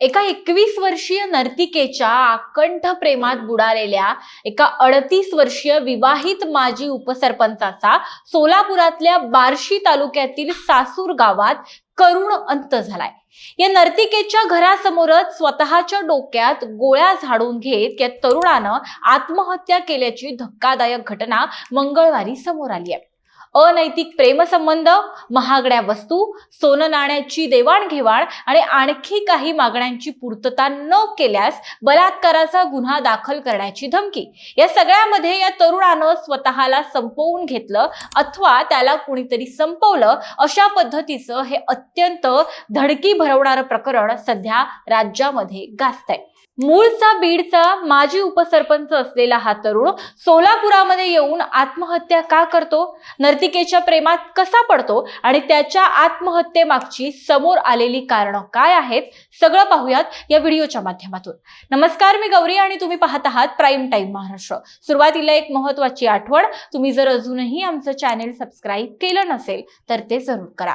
एका एकवीस वर्षीय नर्तिकेच्या आकंठ प्रेमात बुडालेल्या एका अडतीस वर्षीय विवाहित माजी उपसरपंचाचा सोलापुरातल्या बार्शी तालुक्यातील सासूर गावात करुण अंत झालाय. या नर्तिकेच्या घरासमोरच स्वतःच्या डोक्यात गोळ्या झाडून घेत या तरुणानं आत्महत्या केल्याची धक्कादायक घटना मंगळवारी समोर आली आहे. अनैतिक प्रेमसंबंध महागड्या वस्तू सोनं नाण्याची देवाणघेवाण आणि आणखी काही मागण्यांची पूर्तता न केल्यास बलात्काराचा गुन्हा दाखल करण्याची धमकी. या सगळ्यामध्ये या तरुणानं स्वतःला संपवून घेतलं अथवा त्याला कुणीतरी संपवलं अशा पद्धतीचं हे अत्यंत धडकी भरवणारं प्रकरण सध्या राज्यामध्ये गाजतंय. मूळचा बीडचा माजी उपसरपंच असलेला हा तरुण सोलापुरामध्ये येऊन आत्महत्या का करतो? नर्तिकेच्या प्रेमात कसा पडतो? आणि त्याच्या आत्महत्येमागची समोर आलेली कारणं काय आहेत? सगळं पाहूयात या व्हिडिओच्या माध्यमातून. नमस्कार मी गौरी आणि तुम्ही पाहत आहात प्राईम टाईम महाराष्ट्र. सुरुवातीला एक महत्वाची आठवण तुम्ही जर अजूनही आमचं चॅनेल सबस्क्राईब केलं नसेल तर ते जरूर करा.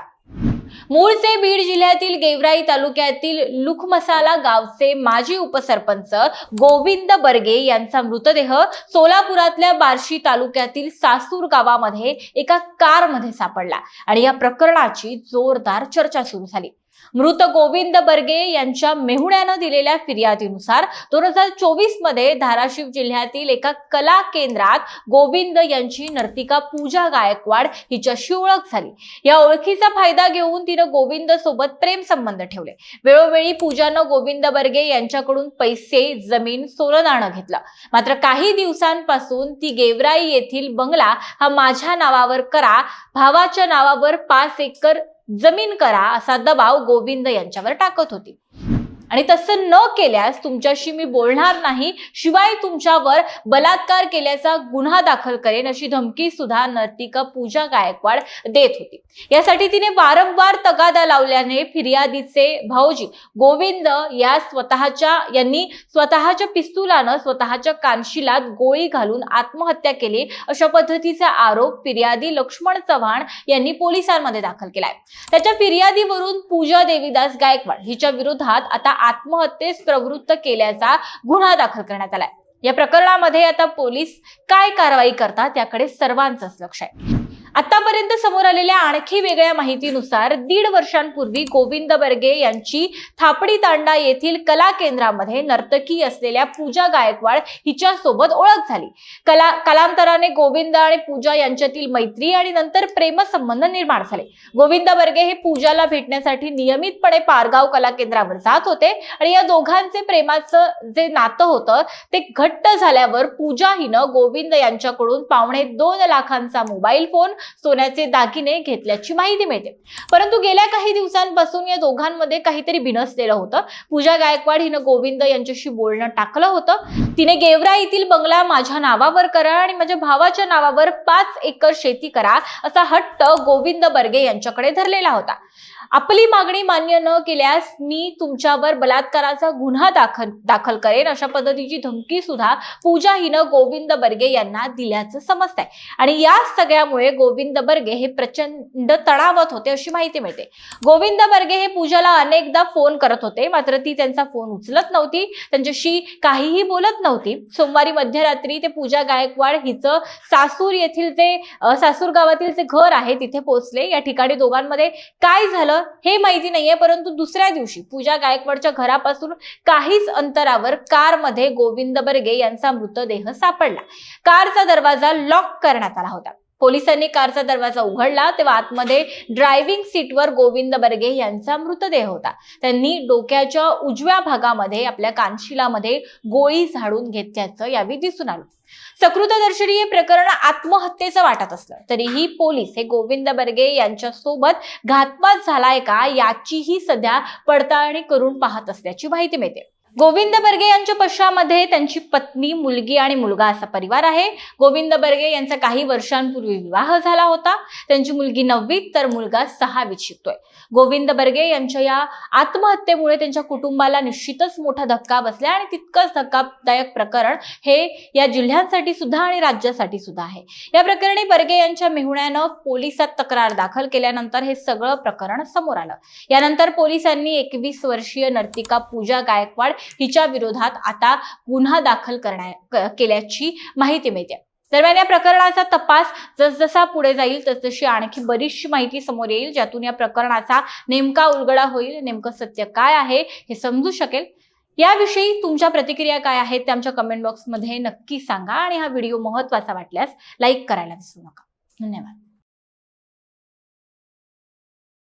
मूळचे बीड जिल्ह्यातील गेवराई तालुक्यातील लुखमसाला गावचे माजी उपसरपंच गोविंद बर्गे यांचा मृतदेह सोलापुरातल्या बार्शी तालुक्यातील सासूर गावामध्ये एका कारमध्ये सापडला आणि या प्रकरणाची जोरदार चर्चा सुरू झाली. मृत गोविंद बर्गे यांच्या मेहुण्यानं दिलेल्या फिर्यादीनुसार दोन हजार चोवीसमध्ये धाराशिव जिल्ह्यातील एका कला केंद्रात गोविंद यांची नर्तिका पूजा गायकवाड हिच्याशी ओळख झाली. या ओळखीचा फायदा घेऊन तिनं गोविंद सोबत प्रेम संबंध ठेवले. वेळोवेळी पूजानं गोविंद बर्गे यांच्याकडून पैसे जमीन सोनं नाणं घेतलं. मात्र काही दिवसांपासून ती गेवराई येथील बंगला हा माझ्या नावावर करा भावाच्या नावावर पाच एकर जमीन करा असा दबाव गोविंद यांच्यावर टाकत होती. आणि तसं न केल्यास तुमच्याशी मी बोलणार नाही शिवाय तुमच्यावर बलात्कार केल्याचा गुन्हा दाखल करेन अशी धमकी सुद्धा नर्तिका पूजा गायकवाड देत होती. यासाठी तिने वारंवार तगादा लावल्याने फिर्यादीचे भाऊजी गोविंद या स्वतःच्या यांनी स्वतःच्या पिस्तुलानं स्वतःच्या कानशिलात गोळी घालून आत्महत्या केली अशा पद्धतीचा आरोप फिर्यादी लक्ष्मण चव्हाण यांनी पोलिसांमध्ये दाखल केलाय. त्याच्या फिर्यादीवरून पूजा देवीदास गायकवाड हिच्या विरोधात आता आत्महत्येस प्रवृत्त केल्याचा गुन्हा दाखल करण्यात आलाय. या प्रकरणामध्ये आता पोलीस काय कारवाई करतात याकडे सर्वांचंच लक्ष आहे. आतापर्यंत समोर आलेल्या आणखी वेगळ्या माहितीनुसार दीड वर्षांपूर्वी गोविंद बर्गे यांची थापडी तांडा येथील कला केंद्रामध्ये नर्तकी असलेल्या पूजा गायकवाड हिच्या सोबत ओळख झाली. कला कालांतराने गोविंद आणि पूजा यांच्यातील मैत्री आणि नंतर प्रेमसंबंध निर्माण झाले. गोविंद बर्गे हे पूजाला भेटण्यासाठी नियमितपणे पारगाव कला केंद्रावर जात होते आणि या दोघांचे प्रेमाचं जे नातं होतं ते घट्ट झाल्यावर पूजा हिनं गोविंद यांच्याकडून पावणे दोन लाखांचा मोबाईल फोन सोन्याचे दागिने घेतल्याची माहिती मिळते. परंतु गेल्या काही दिवसांपासून या दोघांमध्ये काहीतरी बिनसलेलं होतं. पूजा गायकवाड हिनं गोविंद यांच्याशी बोलणं टाकलं होतं. तिने गेवरा येथील बंगला माझ्या नावावर करा आणि माझ्या भावाच्या नावावर पाच एकर शेती करा असा हट्ट गोविंद बर्गे यांच्याकडे धरलेला होता. आपली मागणी मान्य न केल्यास मी तुमच्यावर बलात्काराचा गुन्हा दाखल दाखल करेन अशा पद्धतीची धमकी सुद्धा पूजा हिनं गोविंद बर्गे यांना दिल्याचं समजतंय. आणि या सगळ्यामुळे गोविंद बर्गे हे प्रचंड तणावात होते अशी माहिती मिळते. गोविंद बर्गे हे पूजाला अनेकदा फोन करत होते मात्र ती त्यांचा फोन उचलत नव्हती त्यांच्याशी काहीही बोलत नव्हती. सोमवारी मध्यरात्री ते पूजा गायकवाड हिचं सासूर येथील जे सासूर गावातील जे घर आहे तिथे पोहोचले. या ठिकाणी दोघांमध्ये काय झालं हे माहिती नाहीये परंतु दुसऱ्या दिवशी पूजा गायकवाडच्या घरापासून काहीच अंतरावर कारमध्ये गोविंद बर्गे यांचा मृतदेह सापडला. कारचा दरवाजा लॉक करण्यात आला होता. पोलिसांनी कारचा दरवाजा उघडला तेव्हा आतमध्ये ड्रायव्हिंग सीटवर गोविंद बर्गे यांचा मृतदेह होता. त्यांनी डोक्याच्या उजव्या भागामध्ये आपल्या कानशिलामध्ये गोळी झाडून घेतल्याचं यावेळी दिसून आलं. सकृतदर्शनी हे प्रकरण आत्महत्येचं वाटत असलं. तरीही पोलीस हे गोविंद बर्गे यांच्या सोबत घातपात झालाय का? याचीही सध्या पडताळणी करून पाहत असल्याची माहिती मिळते. गोविंद बर्गे यांच्या पश्चामध्ये त्यांची पत्नी मुलगी आणि मुलगा असा परिवार आहे. गोविंद बर्गे यांचा काही वर्षांपूर्वी विवाह झाला होता. त्यांची मुलगी नववीत तर मुलगा सहावीत शिकतोय. गोविंद बर्गे यांच्या या आत्महत्येमुळे त्यांच्या कुटुंबाला निश्चितच मोठा धक्का बसला आणि तितकंच धक्कादायक प्रकरण हे या जिल्ह्यांसाठी सुद्धा आणि राज्यासाठी सुद्धा आहे. या प्रकरणी बर्गे यांच्या मेहुण्यानं पोलिसात तक्रार दाखल केल्यानंतर हे सगळं प्रकरण समोर आलं. यानंतर पोलिसांनी एकवीस वर्षीय नर्तिका पूजा गायकवाड हिच्या विरोधात आता गुन्हा दाखल करण्या केल्याची माहिती मिळते. दरम्यान या प्रकरणाचा तपास जसजसा पुढे जाईल तसतशी आणखी बरीचशी माहिती समोर येईल ज्यातून या प्रकरणाचा नेमका उलगडा होईल नेमकं सत्य काय आहे हे समजू शकेल. याविषयी तुमच्या प्रतिक्रिया काय आहेत ते आमच्या कमेंट बॉक्समध्ये नक्की सांगा आणि हा व्हिडिओ महत्त्वाचा वाटल्यास लाईक करायला विसरू नका. धन्यवाद.